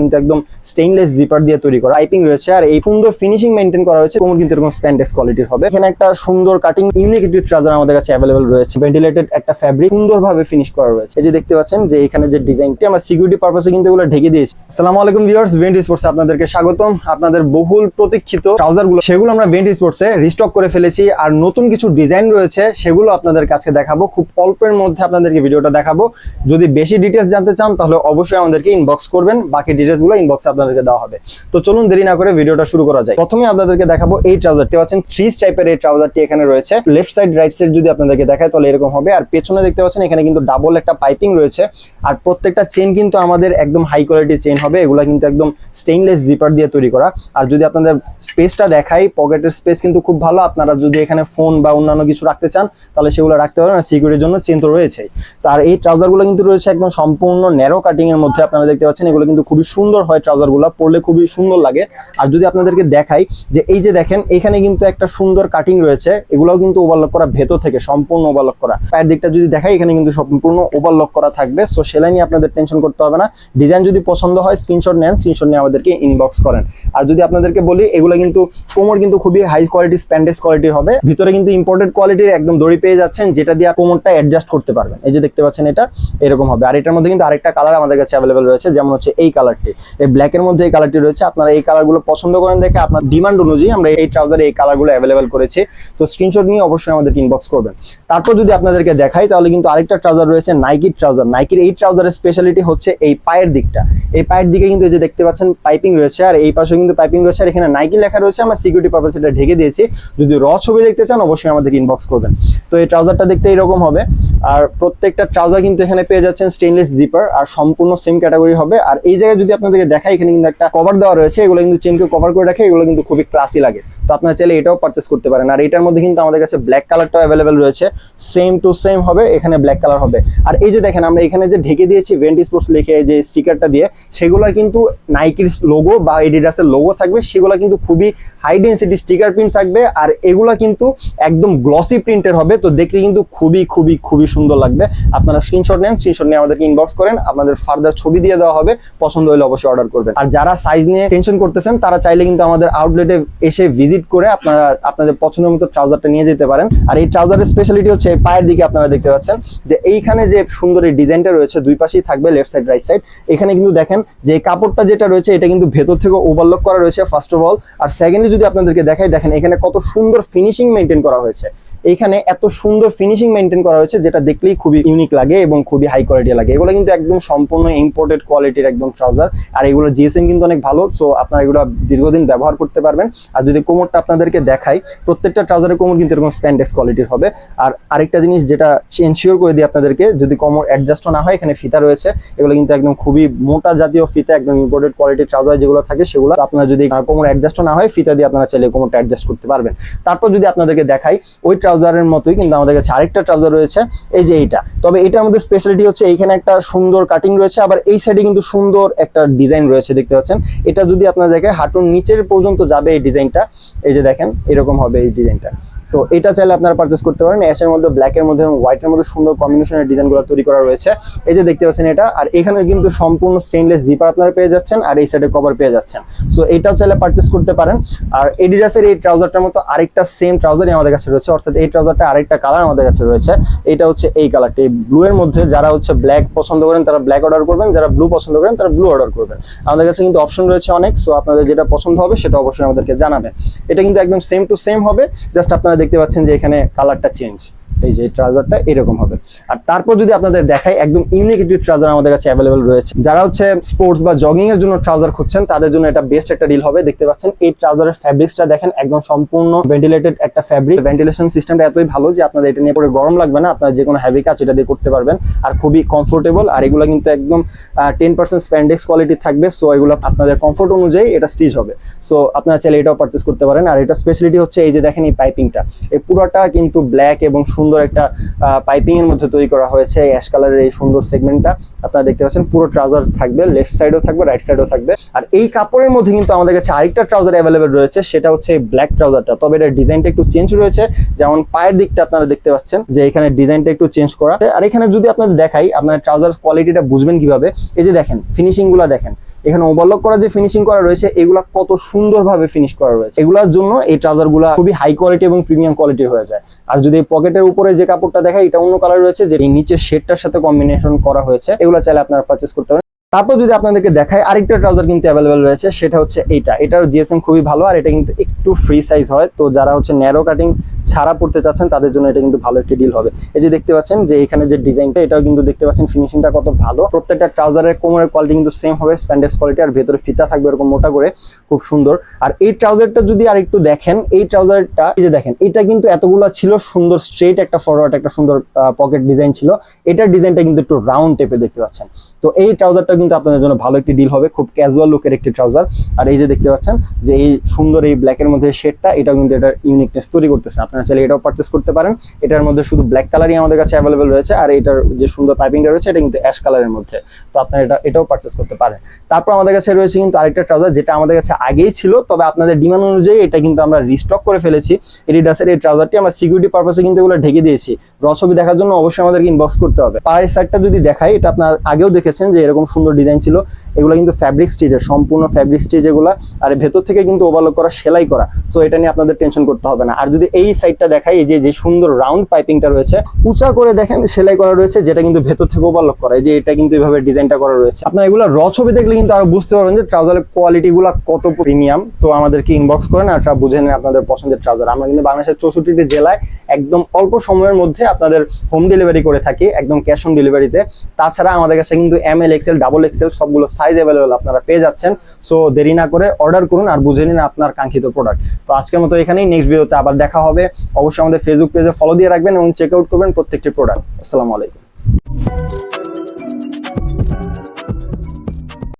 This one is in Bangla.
কিন্তু একদম স্টেইনলেস জিপার দিয়ে তৈরি করা পাইপিং রয়েছে আর এই সুন্দর ফিনিশিং মেনটেন করা হয়েছে। কোমর কিন্তু এরকম স্প্যান্ডেক্স কোয়ালিটির হবে। এখানে একটা সুন্দর কাটিং ইউনিক একটি ট্রাউজার আমাদের কাছে অ্যাভেলেবল রয়েছে। ভেন্টিলেটেড একটা ফ্যাব্রিক সুন্দরভাবে ফিনিশ করা রয়েছে। এই যে দেখতে পাচ্ছেন যে এখানে যে ডিজাইনটি, আমরা সিকিউরিটি পারপাসে কিন্তু এগুলো ঢেকে দিয়েছি। আসসালামু আলাইকুম ভিউয়ার্স ভেন্ট স্পোর্টস আপনাদেরকে স্বাগতম। আপনাদের বহুল প্রতীক্ষিত ট্রাউজারগুলো সেগুলো আমরা ভেন্ট স্পোর্টসে রিস্টক করে ফেলেছি আর নতুন কিছু ডিজাইন রয়েছে, সেগুলো আপনাদের কাছে দেখাবো। খুব অল্পের মধ্যে আপনাদেরকে ভিডিওটা দেখাবো। যদি বেশি ডিটেলস জানতে চান, তাহলে অবশ্যই আমাদেরকে ইনবক্স করবেন। বাকি ডিটেলস গুলো ইনবক্সে আপনাদেরকে দেওয়া হবে। তো চলুন দেরি না করে ভিডিওটা শুরু করা যায় প্রথমে আপনাদেরকে দেখাবো এই ট্রাউজারটি পাচ্ছেন থ্রি টাইপের এই ট্রাউজারটি এখানে রয়েছে। লেফট সাইড রাইট সাইড যদি আপনাদেরকে দেখায় তাহলে এরকম হবে। আর পেছনে দেখতে পাচ্ছেন এখানে কিন্তু ডাবল একটা পাইপিং রয়েছে। আর প্রত্যেকটা চেন কিন্তু আমাদের একদম হাই কোয়ালিটির চেন হবে। এগুলা কিন্তু একদম স্টেইনলেস জিপার দিয়ে তৈরি করা। আর যদি আপনাদের স্পেসটা দেখাই, পকেটের স্পেস কিন্তু খুব ভালো। আপনারা যদি এখানে ফোন বা অন্যান্য কিছু রাখতে চান, তাহলে সেগুলো রাখতে পারেন। আর সিকিউরিটির জন্য চেন তো রয়েছেই। তো আর এই ট্রাউজারগুলো কিন্তু রয়েছে একদম সম্পূর্ণ ন্যারো কাটিং এর মধ্যে। আপনারা দেখতে পাচ্ছেন এগুলো কিন্তু খুবই সুন্দর হয় ট্রাউজারগুলো, পরলে খুবই সুন্দর লাগে। আর যদি আপনাদেরকে দেখাই যে এই যে দেখেন, এখানে কিন্তু একটা সুন্দর কাটিং রয়েছে। এগুলোও কিন্তু ওভারলক করা ভেতর থেকে, সম্পূর্ণ ওভারলক করা। পায়ের দিকটা যদি দেখাই, এখানে কিন্তু সম্পূর্ণ ওভারলক করা থাকবে। সো সেলাই নিয়ে আপনাদের টেনশন করতে হবে না। ডিজাইন যদি পছন্দ হয় স্ক্রিনশট নেন স্ক্রিনশট নিয়ে আমাদেরকে ইনবক্স করেন। আর যদি আপনাদেরকে বলি, এগুলো কিন্তু কোমর কিন্তু খুবই হাই কোয়ালিটি স্প্যান্ডেক্স কোয়ালিটির হবে। ভিতরে কিন্তু ইম্পোর্টেড কোয়ালিটির একদম দড়ি পেয়ে যাচ্ছেন, যেটা দিয়ে কোমরটা অ্যাডজাস্ট করতে পারবেন। এই যে দেখতে পাচ্ছেন এটা, এরকম হবে। আর এটার মধ্যে কিন্তু আরেকটা কালার আমাদের কাছে অ্যাভেলেবেল রয়েছে, যেমন হচ্ছে এই কালারটি এই ব্ল্যাকের মধ্যে এই কালারটি রয়েছে। আপনারা এই কালারগুলো পছন্দ করেন দেখে আপনার ডিমান্ড অনুযায়ী আমরা এই ট্রাউজারে এই কালারগুলো অ্যাভেলেবেল করেছি। তো স্ক্রিনশট নিয়ে অবশ্যই আমাদেরকে ইনবক্স করবেন। তারপর যদি আপনাদেরকে দেখাই, তাহলে কিন্তু আরেকটা ট্রাউজার রয়েছে নাইকির ট্রাউজার নাইকির এই ট্রাউজারের স্পেশালিটি হচ্ছে এই পায়ের দিকটা। এই পায়ের দিকে কিন্তু এই যে দেখতে পাচ্ছেন পাইপিং রয়েছে। আর এই পাশে কিন্তু পাইপিং রয়েছে। আর এখানে নাইকি লেখা রয়েছে, আমরা সিকিউরিটি পারপাস এটা ঢেকে দিয়েছি। যদি র ছবি দেখতে চান, অবশ্যই আমাদের ইনবক্স করবেন। তো এই ট্রাউজারটা দেখতে এরকম হবে। আর প্রত্যেকটা ট্রাউজার কিন্তু এখানে পেয়ে যাচ্ছেন স্টেনলেস জিপার আর সম্পূর্ণ সেম ক্যাটাগরি হবে। আর এই জায়গায় যদি আপনাদেরকে দেখাই, এখানে কিন্তু একটা কভার দেওয়া রয়েছে। এগুলো কিন্তু চেনকে কভার করে রাখে, এগুলো কিন্তু খুবই ক্লাসি লাগে। তো আপনারা চাইলে এটাও পারচেস করতে পারেন। আর এটার মধ্যে কিন্তু আমাদের কাছে ব্ল্যাক কালারটাও অ্যাভেলেবেল রয়েছে। সেম টু সেম হবে, এখানে ব্ল্যাক কালার হবে। আর এই যে দেখেন, আমরা এখানে যে ঢেকে দিয়েছি ভেন্ট স্পোর্টস লিখে যে স্টিকারটা দিয়ে, সেগুলো কিন্তু নাইকির লোগো বা এডিডাসের লোগো থাকবে। সেগুলো কিন্তু খুবই হাই ডেন্সিটি স্টিকার প্রিন্ট থাকবে। আর এগুলা কিন্তু একদম গ্লসি প্রিন্টের হবে। তো দেখতে কিন্তু খুবই খুবই খুবই সুন্দর লাগবে। আপনারা স্ক্রিনশট নেন স্ক্রিনশট নিয়ে আমাদেরকে ইনবক্স করেন। আপনাদের ফার্দার ছবি দিয়ে দেওয়া হবে। পছন্দ হলে অবশ্যই অর্ডার করবেন। আর যারা সাইজ নিয়ে টেনশন করতেছেন, তারা চাইলে কিন্তু আমাদের আউটলেটে এসে ভিজিট করে আপনারা আপনাদের পছন্দ মতো ট্রাউজারটা নিয়ে যেতে পারেন। আর এই ট্রাউজারের স্পেশালিটি হচ্ছে পায়ের দিকে আপনারা দেখতে পাচ্ছেন। যে এইখানে যে সুন্দর এই ডিজাইনটা রয়েছে, দুই পাশেই থাকবে লেফট সাইড রাইট সাইড এখানে কিন্তু দেখেন, যে কাপড়টা যেটা রয়েছে, এটা কিন্তু ভেতর থেকে ওভারলক করা রয়েছে ফার্স্ট অফ অল আর সেকেন্ডলি যদি আপনাদেরকে দেখাই, দেখেন এখানে কত সুন্দর ফিনিশিং মেনটেন করা হয়েছে। এইখানে এত সুন্দর ফিনিশিং মেনটেন করা হয়েছে, যেটা দেখলেই খুবই ইউনিক লাগে এবং খুবই হাই কোয়ালিটি লাগে। এগুলো কিন্তু একদম সম্পূর্ণ ইম্পোর্টেড কোয়ালিটির একদম ট্রাউজার আর এগুলো জিএসএম কিন্তু অনেক ভালো সো আপনারা এগুলো দীর্ঘদিন ব্যবহার করতে পারবেন। আর যদি কোমরটা আপনাদেরকে দেখাই, প্রত্যেকটা ট্রাউজারের কোমর কিন্তু এরকম স্প্যান্ডেক্স কোয়ালিটির হবে। আর আরেকটা জিনিস যেটা এনশিওর করে দিই আপনাদেরকে, যদি কোমর অ্যাডজাস্টও না হয়, এখানে ফিতা রয়েছে। এগুলো কিন্তু একদম খুবই মোটা জাতীয় ফিতা, একদম ইম্পোর্টেড কোয়ালিটির ট্রাউজার যেগুলো থাকে, সেগুলো আপনারা যদি কোমর অ্যাডজাস্টও না হয়, ফিতা দিয়ে আপনারা চাইলে কোমরটা অ্যাডজাস্ট করতে পারবেন। তারপর যদি আপনাদেরকে দেখাই, ওই ট্রাউজারের মতোই, কিন্তু আমাদের কাছে আরেকটা ট্রাউজার রয়েছে, এই যে এইটা। তবে এটার মধ্যে স্পেশালিটি হচ্ছে এইখানে একটা সুন্দর কাটিং রয়েছে, আবার এই সাইডে কিন্তু সুন্দর একটা ডিজাইন রয়েছে, দেখতে পাচ্ছেন। এটা যদি আপনারা দেখে হাঁটুর নিচের পর্যন্ত যাবে এই ডিজাইনটা এই যে দেখেন, এরকম হবে এই ডিজাইনটা তো এটা চাইলে আপনারা পারচেস করতে পারেন। অ্যাশের মধ্যে ব্ল্যাকের মধ্যে এবং হোয়াইটের মধ্যে সুন্দর কম্বিনেশনের ডিজাইনগুলো তৈরি করা রয়েছে। এই যে দেখতে পাচ্ছেন এটা, আর এখানে কিন্তু সম্পূর্ণ স্টেনলেস জিপার আপনারা পেয়ে যাচ্ছেন, আর এই সাইডে কভার পেয়ে যাচ্ছেন। সো এটাও চাইলে পারচেস করতে পারেন। আর এডিডাসের এই ট্রাউজারটার মতো আরেকটা সেম ট্রাউজারই আমাদের কাছে রয়েছে। অর্থাৎ এই ট্রাউজারটা আরেকটা কালার আমাদের কাছে রয়েছে। এটা হচ্ছে এই কালারটি এই ব্লু এর মধ্যে যারা হচ্ছে ব্ল্যাক পছন্দ করেন, তারা ব্ল্যাক অর্ডার করবেন। যারা ব্লু পছন্দ করেন, তারা ব্লু অর্ডার করবেন। আমাদের কাছে কিন্তু অপশন রয়েছে অনেক। সো আপনাদের যেটা পছন্দ হবে, সেটা অবশ্যই আমাদেরকে জানাবেন। এটা কিন্তু একদম সেম টু সেম হবে। জাস্ট আপনারা দেখতে পাচ্ছেন যে এখানে কালারটা চেঞ্জ এই যে ট্রাউজারটা এরকম হবে। আর তারপর যদি আপনাদের দেখাই, একদম ইউনিক একটি ট্রাউজার আমাদের কাছে অ্যাভেলেবল রয়েছে। যারা হচ্ছে স্পোর্টস বা জগিং এর জন্য ট্রাউজার খুঁজছেন, তাদের জন্য এটা বেস্ট একটা ডিল হবে। দেখতে পাচ্ছেন, এই ট্রাউজারের ফ্যাব্রিক্সটা দেখেন, একদম সম্পূর্ণ ভেন্টিলেটেড একটা ফ্যাব্রিক ভেন্টিলেশন সিস্টেমটা এতই ভালো যে আপনাদের এটা নিয়ে পরে গরম লাগবে না, আপনারা যে কোনো হ্যাভি কাজ এটা দিয়ে করতে পারবেন। আর খুবই কমফোর্টেবল আর এগুলো কিন্তু একদম টেন পার্সেন্ট স্প্যান্ডেক্স কোয়ালিটি থাকবে সো এগুলো আপনাদের কমফোর্ট অনুযায়ী এটা স্টিচ হবে। সো আপনারা চাইলে এটাও পারচেস করতে পারেন। আর এটা স্পেশালিটি হচ্ছে এই যে দেখেন এই পাইপিংটা এই পুরোটা কিন্তু ব্ল্যাক এবং সুন্দর একটা পাইপিং এর মধ্যে তৈরি করা হয়েছে এই অ্যাশ কালারের এই সুন্দর সেগমেন্টটা আপনারা দেখতে পাচ্ছেন, পুরো ট্রাউজার থাকবে লেফট সাইডও থাকবে রাইট সাইডও থাকবে। আর এই কাপড়ের মধ্যে কিন্তু আমাদের কাছে আরেকটা ট্রাউজার অ্যাভেলেবেল রয়েছে, সেটা হচ্ছে ব্ল্যাক ট্রাউজারটা তবে এটার ডিজাইনটা একটু চেঞ্জ রয়েছে, যেমন পায়ের দিকটা আপনারা দেখতে পাচ্ছেন, যে এখানে ডিজাইনটা একটু চেঞ্জ করা। আর এখানে যদি আপনাদের দেখাই আপনার ট্রাউজার কোয়ালিটিটা বুঝবেন কীভাবে, এই যে দেখেন ফিনিশিংগুলো দেখেন। এখানে ওভারলক করা যে ফিনিশিং করা রয়েছে, এগুলা কত সুন্দরভাবে ফিনিশ করা রয়েছে। এগুলোর জন্য এই ট্রাউজারগুলা খুবই হাই কোয়ালিটি এবং প্রিমিয়াম কোয়ালিটি হয়ে যায়। আর যদি পকেটের উপরে যে কাপড়টা দেখায় এটা অন্য কালার রয়েছে, যে নিচের শেডটার সাথে কম্বিনেশন করা হয়েছে, এগুলো চাইলে আপনারা পারচেস করতে পারেন। তারপর যদি আপনাদেরকে দেখায় আরেকটা ট্রাউজার কিন্তু অ্যাভেলেবেল রয়েছে, সেটা হচ্ছে এইটা। এটার জিএসএম খুবই ভালো, আর এটা কিন্তু একটু ফ্রি সাইজ হয়। তো যারা হচ্ছে ন্যারো কাটিং ছাড়া পড়তে চাচ্ছেন, তাদের জন্য এটা কিন্তু ভালো একটি ডিল হবে। এই যে দেখতে পাচ্ছেন যে এখানে যে ডিজাইনটা এটাও কিন্তু দেখতে পাচ্ছেন ফিনিশিংটা কত ভালো। প্রত্যেকটা ট্রাউজারের কোমরের কোয়ালিটি কিন্তু সেম হবে স্প্যান্ডেক্স কোয়ালিটি আর ভেতরে ফিতা থাকবে এরকম মোটা করে, খুব সুন্দর। আর এই ট্রাউজারটা যদি আর একটু দেখেন, এই ট্রাউজারটা এই যে দেখেন, এটা কিন্তু এতগুলো ছিল সুন্দর স্ট্রেট একটা ফরওয়ার্ড একটা সুন্দর পকেট ডিজাইন ছিল। এটার ডিজাইনটা কিন্তু একটু রাউন্ড টাইপে দেখতে পাচ্ছেন। তো এই ট্রাউজারটা কিন্তু আপনাদের জন্য ভালো একটি ডিল হবে, খুব ক্যাজুয়াল লুকের একটি ট্রাউজার আর এই যে দেখতে পাচ্ছেন যে এই সুন্দর এই ব্ল্যাকের মধ্যে শেডটা এটাও কিন্তু এটার ইউনিকনেস তৈরি করতেছে। আপনারা চাইলে এটাও পারচেস করতে পারেন। এটার মধ্যে শুধু ব্ল্যাক কালারই আমাদের কাছে অ্যাভেলেবেল রয়েছে, আর এটার যে সুন্দর পাইপিংটা রয়েছে, এটা কিন্তু অ্যাশ কালারের মধ্যে। তো আপনারা এটা, এটাও পারচেস করতে পারেন। তারপর আমাদের কাছে রয়েছে কিন্তু আরেকটা ট্রাউজার যেটা আমাদের কাছে আগেই ছিল, তবে আপনাদের ডিমান্ড অনুযায়ী এটা কিন্তু আমরা রিস্টক করে ফেলেছি। এডিডাসের এই ট্রাউজারটি আমরা সিকিউরিটি পারপাসে কিন্তু এগুলো ঢেকে দিয়েছি। র ছবি দেখার জন্য অবশ্যই আমাদেরকে ইনবক্স করতে হবে। পায়ের সাইডটা যদি দেখাই, এটা আপনার আগেও দেখেছেন যে এরকম সুন্দর ডিজাইন ছিল। এগুলো কিন্তু ফ্যাব্রিক স্টিচের সম্পূর্ণ ফ্যাব্রিক স্টিচ এগুলা। আর ভেতর থেকে কিন্তু ওভারলক করা, সেলাই করা। সো এটা নিয়ে আপনাদের টেনশন করতে হবে না। আর যদি এই সাইডটা দেখাই, এই যে যে সুন্দর রাউন্ড পাইপিংটা রয়েছে, উঁচা করে দেখেন, সেলাই করা রয়েছে, যেটা কিন্তু ভেতর থেকে ওভারলক করা যে, এটা কিন্তু এভাবে ডিজাইনটা করা রয়েছে। আপনার এগুলো র ছবি দেখলে কিন্তু আরও বুঝতে পারবেন যে ট্রাউজারের কোয়ালিটি গুলা কত প্রিমিয়াম তো আমাদেরকে ইনবক্স করেন, আর বুঝে নেন আপনাদের পছন্দের ট্রাউজার আমরা কিন্তু বাংলাদেশের চৌষট্টিটি জেলায় একদম অল্প সময়ের মধ্যে আপনাদের হোম ডেলিভারি করে থাকি, একদম ক্যাশ অন ডেলিভারিতে তাছাড়া আমাদের কাছে কিন্তু M L XL double XL সবগুলো সাইজ অ্যাভেলেবেল আপনারা পেয়ে যাচ্ছেন। সো দেরি না করে অর্ডার করুন, আর বুঝে নিন আপনার কাঙ্ক্ষিত প্রোডাক্ট তো আজকের মতো এখানেই নেক্সট ভিডিওতে আবার দেখা হবে। অবশ্যই আমাদের ফেসবুক পেজে ফলো দিয়ে রাখবেন এবং চেক আউট করবেন প্রত্যেকটি প্রোডাক্ট আসসালামু আলাইকুম।